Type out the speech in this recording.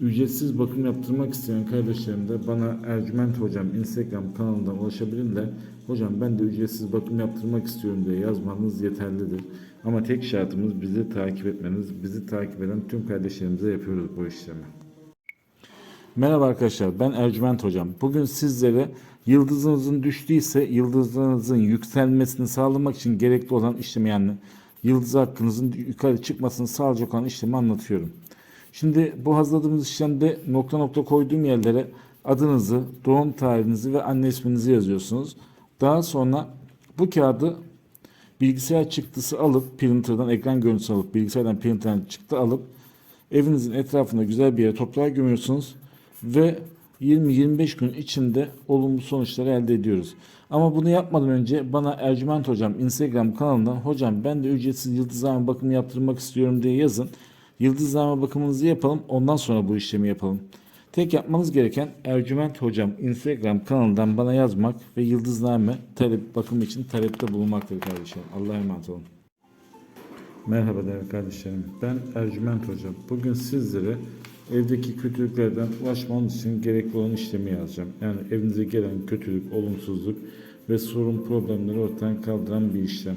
Ücretsiz bakım yaptırmak isteyen kardeşlerim de bana Ercüment Hocam Instagram kanalından ulaşabilirler. Hocam ben de ücretsiz bakım yaptırmak istiyorum diye yazmanız yeterlidir. Ama tek şartımız bizi takip etmeniz. Bizi takip eden tüm kardeşlerimize yapıyoruz bu işlemi. Merhaba arkadaşlar ben Ercüment Hocam. Bugün sizlere yıldızınızın düştüyse yıldızınızın yükselmesini sağlamak için gerekli olan işlemi yani yıldız hakkınızın yukarı çıkmasını sağlayacak olan işlemi anlatıyorum. Şimdi bu hazırladığımız işlemde nokta nokta koyduğum yerlere adınızı, doğum tarihinizi ve anne isminizi yazıyorsunuz. Daha sonra bu kağıdı bilgisayar çıktısı alıp printer'dan ekran görüntüsü alıp bilgisayardan printer'dan çıktı alıp evinizin etrafında güzel bir yere toprağa gömüyorsunuz ve 20-25 gün içinde olumlu sonuçları elde ediyoruz. Ama bunu yapmadan önce bana Ercüment Hocam Instagram kanalından hocam ben de ücretsiz yıldızlama bakımı yaptırmak istiyorum diye yazın. Yıldızlama bakımınızı yapalım ondan sonra bu işlemi yapalım. Tek yapmanız gereken Ercüment Hocam Instagram kanalından bana yazmak ve yıldızlame talep bakım için talepte bulunmaktır kardeşim. Allah'a emanet olun. Merhaba değerli kardeşlerim. Ben Ercüment Hocam. Bugün sizlere evdeki kötülüklerden ulaşmanız için gerekli olan işlemi yazacağım. Yani evinize gelen kötülük, olumsuzluk ve sorun problemleri ortadan kaldıran bir işlem.